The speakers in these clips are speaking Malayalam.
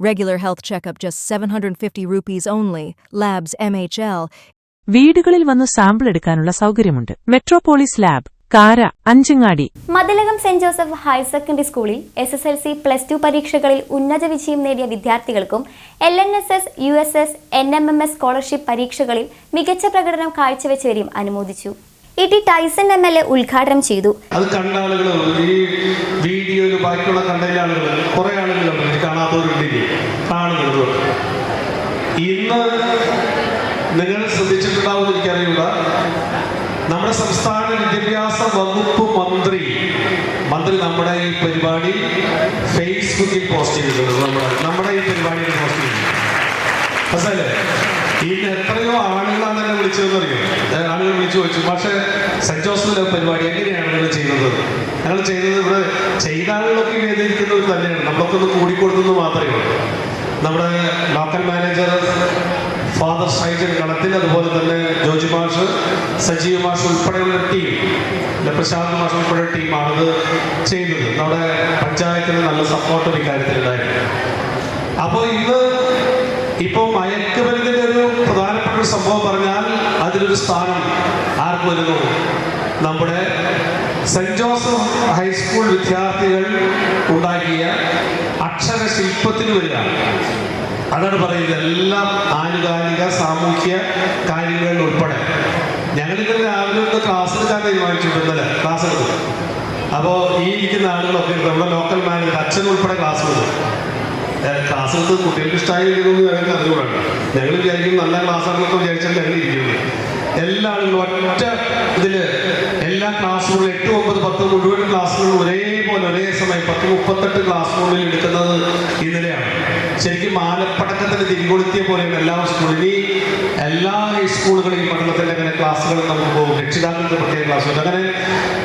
Regular health checkup just 750 rupees only. Labs MHL. വീടുകളിൽ വന്ന് സാമ്പിൾ എടുക്കാനുള്ള സൗകര്യമുണ്ട് Metropolis lab Kara Anchangadi Mathilakam Saint Joseph higher secondary സ്കൂളിൽ S S L C plus two പരീക്ഷകളിൽ ഉന്നത വിജയം നേടിയ വിദ്യാർത്ഥികൾക്കും L N S S U S S N M M S scholarship പരീക്ഷകളിൽ മികച്ച പ്രകടനം കാഴ്ചവെച്ചവരെയും അനുമോദിച്ചു E T Tyson M L A ഉദ്ഘാടനം ചെയ്തു അത് കണ്ട ആളുകൾ ഈ വീഡിയോയിൽ ബാക്കിയുള്ള കണ്ടതിലെ ആളുകൾ കുറെ ആളുകളുണ്ട് കാണാത്തവരുണ്ട് ഇന്ന് നിങ്ങൾ ശ്രദ്ധിച്ചിട്ടുണ്ടാവും എനിക്കറിയില്ല. നമ്മുടെ സംസ്ഥാന വിദ്യാഭ്യാസ വകുപ്പ് മന്ത്രി മന്ത്രി നമ്മുടെ ഈ പരിപാടി ഫേസ്ബുക്കിൽ പോസ്റ്റ് ചെയ്തിട്ടുണ്ട്. നമ്മുടെ നമ്മുടെ ഈ പരിപാടിയിൽ പോസ്റ്റ് ചെയ്തിട്ടുണ്ട്. ഇന്ന് എത്രയോ ആളുകളാണ് എന്നെ വിളിച്ചതെന്ന് അറിയാം? ആളുകൾ വിളിച്ചു ചോദിച്ചു പക്ഷേ സെന്റ് ജോസഫിന്റെ പരിപാടി എങ്ങനെയാണ് നിങ്ങൾ ചെയ്യുന്നത്? ഞങ്ങൾ ചെയ്തത് ഇവിടെ ചെയ്ത ആളുകളൊക്കെ വേദിയിരിക്കുന്നവർ തന്നെയാണ്. നമ്മളൊക്കെ ഒന്ന് കൂടിക്കൊടുത്തെന്ന് മാത്രമേ ഉള്ളൂ. നമ്മുടെ ലോക്കൽ മാനേജർ ഫാദർ സൈജൻ കളത്തിൽ അതുപോലെ തന്നെ ജോജി മാഷ് സജീവ് മാഷ് ഉൾപ്പെടെയുള്ള ടീം പ്രശാന്ത് മാഷ് ഉൾപ്പെടെ ടീമാണിത് ചെയ്യുന്നത്. നമ്മുടെ പഞ്ചായത്തിന് നല്ല സപ്പോർട്ട് ഒരു ഇക്കാര്യത്തിലുണ്ടായിരുന്നു അപ്പോൾ ഇന്ന് ഇപ്പോൾ മയക്കുമരുന്നിന്റെ ഒരു പ്രധാനപ്പെട്ട ഒരു സംഭവം പറഞ്ഞാൽ അതിലൊരു സ്ഥാനം ആർക്ക് വരുന്നു? നമ്മുടെ സെന്റ് ജോസഫ് ഹൈസ്കൂൾ വിദ്യാർത്ഥികൾ ഉണ്ടാക്കിയ അക്ഷരശില്പത്തിന് വരികയാണ്. അതാണ് പറയുന്നത് എല്ലാം ആനുകാലിക സാമൂഹ്യ കാര്യങ്ങളിൽ ഉൾപ്പെടെ. ഞങ്ങൾ ഇന്നലെ രാവിലെ ഒന്ന് ക്ലാസ് എടുക്കാൻ തീരുമാനിച്ചിട്ടുണ്ട് ഇന്നലെ ക്ലാസ് എടുക്കും അപ്പോൾ ഈ ഇരിക്കുന്ന ആളുകളൊക്കെ നമ്മുടെ ലോക്കൽ മാനേജർ അച്ഛൻ ഉൾപ്പെടെ ക്ലാസ് എടുക്കും ക്ലാസ് എടുത്ത് കുട്ടികൾക്ക് ഇഷ്ടമായിരിക്കുന്നു ഞങ്ങൾക്ക് അറിഞ്ഞുകൂടാണ് ഞങ്ങൾ വിചാരിക്കും നല്ല ക്ലാസ് ആണെന്നൊക്കെ വിചാരിച്ചാൽ ഞങ്ങൾ ഇരിക്കുന്നു. എല്ലാ ആളുകളും ഒറ്റ ഇതിൽ എല്ലാ ക്ലാസ് റൂമിലും എട്ട് ഒമ്പത് പത്ത് മുഴുവൻ ക്ലാസ് റൂമിലും ഒരേപോലെ ഒരേ സമയം പത്ത് മുപ്പത്തെട്ട് ക്ലാസ് റൂമിൽ എടുക്കുന്നത് ഇന്നലെയാണ്. ശരിക്കും ആലപ്പടക്കത്തിന് തിരികൊളുത്തിയ പോലെയാണ് എല്ലാ സ്കൂളിൽ എല്ലാ സ്കൂളുകളിലും പഠനത്തിൽ അങ്ങനെ ക്ലാസ്സുകൾ നമുക്ക് പോകും. രക്ഷിതാക്കൾക്ക് പ്രത്യേക ക്ലാസ്സുകൾ അങ്ങനെ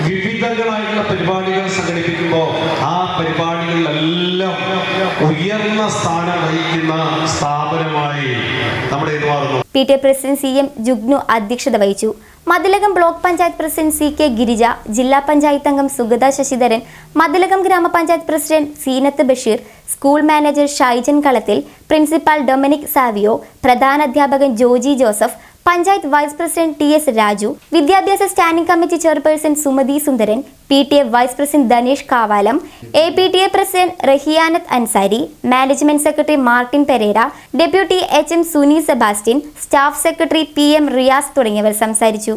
വിവിധങ്ങളായിട്ടുള്ള പരിപാടികൾ സംഘടിപ്പിക്കുമ്പോൾ ആ പരിപാടികളിലെല്ലാം ഉയർന്ന സ്ഥാനം വഹിക്കുന്ന സ്ഥാപനമായി നമ്മുടെ ഇത് P T A president C M Jugnu അധ്യക്ഷത വഹിച്ചു. Mathilakam block panchayat president C K Girija ജില്ലാ പഞ്ചായത്ത് അംഗം സുഗത ശശിധരൻ മതിലകം ഗ്രാമപഞ്ചായത്ത് president Seenath Basheer school manager Shaijan Kalathil principal Dominic Savio പ്രധാനാധ്യാപകൻ Joji Joseph panchayat vice president T S Raju വിദ്യാഭ്യാസ standing committee chairperson Sumathi Sundaran P T A vice president Dhanesh Kavalam A P T A president Rahiyanath Ansari management secretary Martin Pereira deputy H M Suni Sebastian staff secretary P M Riyas തുടങ്ങിയവർ സംസാരിച്ചു.